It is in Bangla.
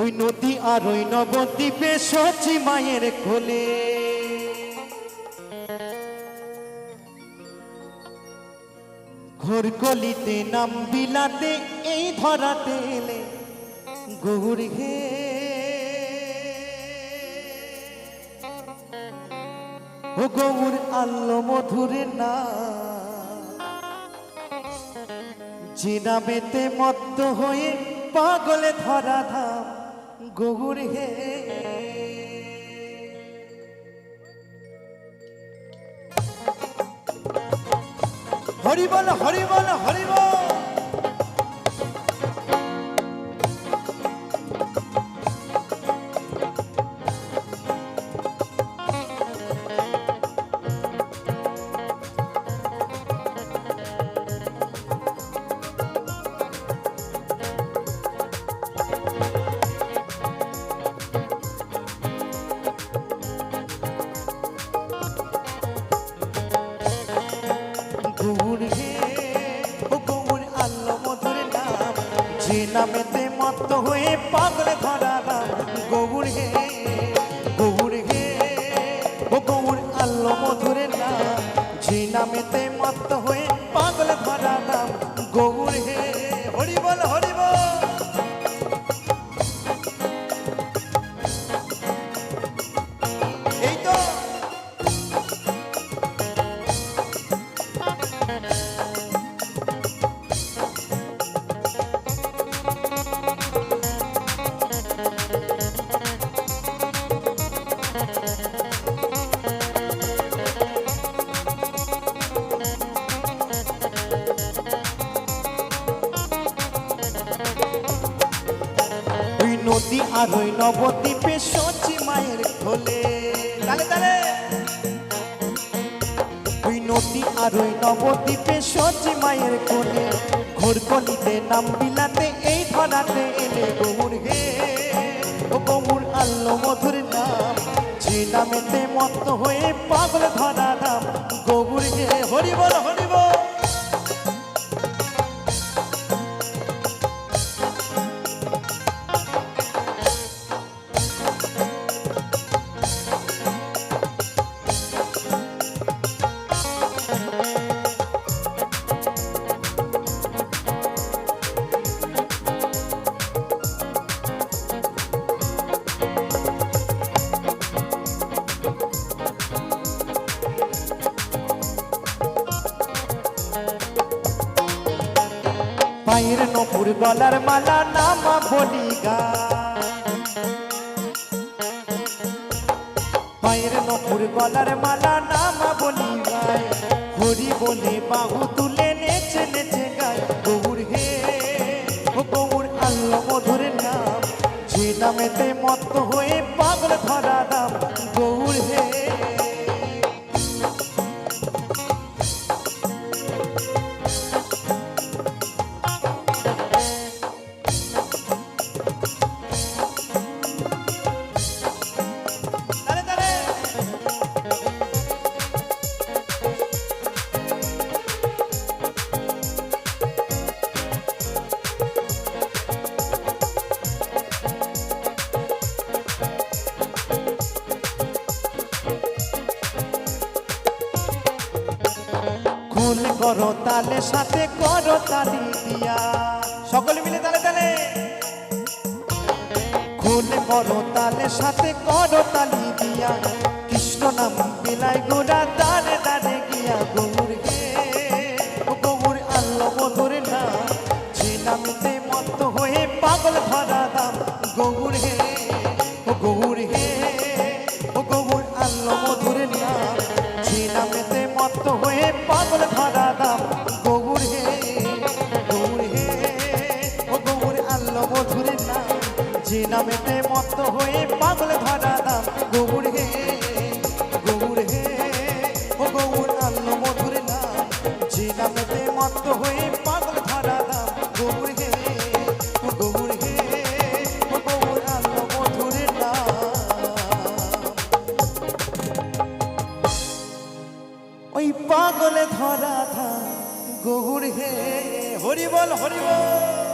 ওই নদী আর ওই নবদ্বীপে সচি মায়ের কোলে। ঘোর কলিতে নাম বিলাতে, এই ধরাতে এলে গৌর হে। ও গৌর আল্লো মধুরে না। যে নামেতে মত্ত হয়ে পাগলে ধরা ধাম গৌর হে। হরিবল হরিবল হরি নামেতে মত্ত হয়ে পাগলে ধরা নাম গৌর হে গৌর হে, ও গৌর আল্লো মধুরে না। যে নামেতে মত্ত হয়ে আর নবদ্বীপে সচি মায়ের খোলে। নদী আর নবদ্বীপে সচি মায়ের কোলে ঘোর কলিতে নাম বিলাতে এই ধরাতে এলে গৌর হে। ও গৌর আল্লো মধুর নাম, যে নামেতে মত্ত হয়ে পাগল ধরা নাম, গৌর হে। হরি বল। পায়ের নপুর গলার মালা নামা বলি গা। পায়ের নপুর গলার মালা নামা বলি গায়। হরি বলে বাহু তুলে নেচে নেচে গায়। গৌর হে গৌর আল্লো মধুর নাম। যে নামেতে মত্ত হয়ে পাগল ধরা নাম গৌর খুল করো তালে সাথে করো তালি দিয়া। সকলে মিলে তালে তালে। খুল করো তালে সাথে করো তালি দিয়া। কৃষ্ণ নাম বিলাই গোড়া দাঁড়ে দাঁড়ে গিয়া গৌর গে গৌর আল্লো মধুর নাম যে নামেতে মত্ত হয়ে পাগল ধরা দাম গৌর হে গৌর হে গৌর আল্লো মধুর নাম যে নামেতে মত্ত হয়ে পাগল যে নামেতে মত্ত হয়ে পাগল ধরা দাম। গৌর হে গৌর হে, ও গৌর আল্লো মধুর নাম। যে নামেতে মত্ত হয়ে পাগল ধরা দাম। গৌর হে, ও গৌর হে, ও গৌর আল্লো মধুর নাম। ওই পাগলে ধরা থা গৌর হে হরি বল হরি বল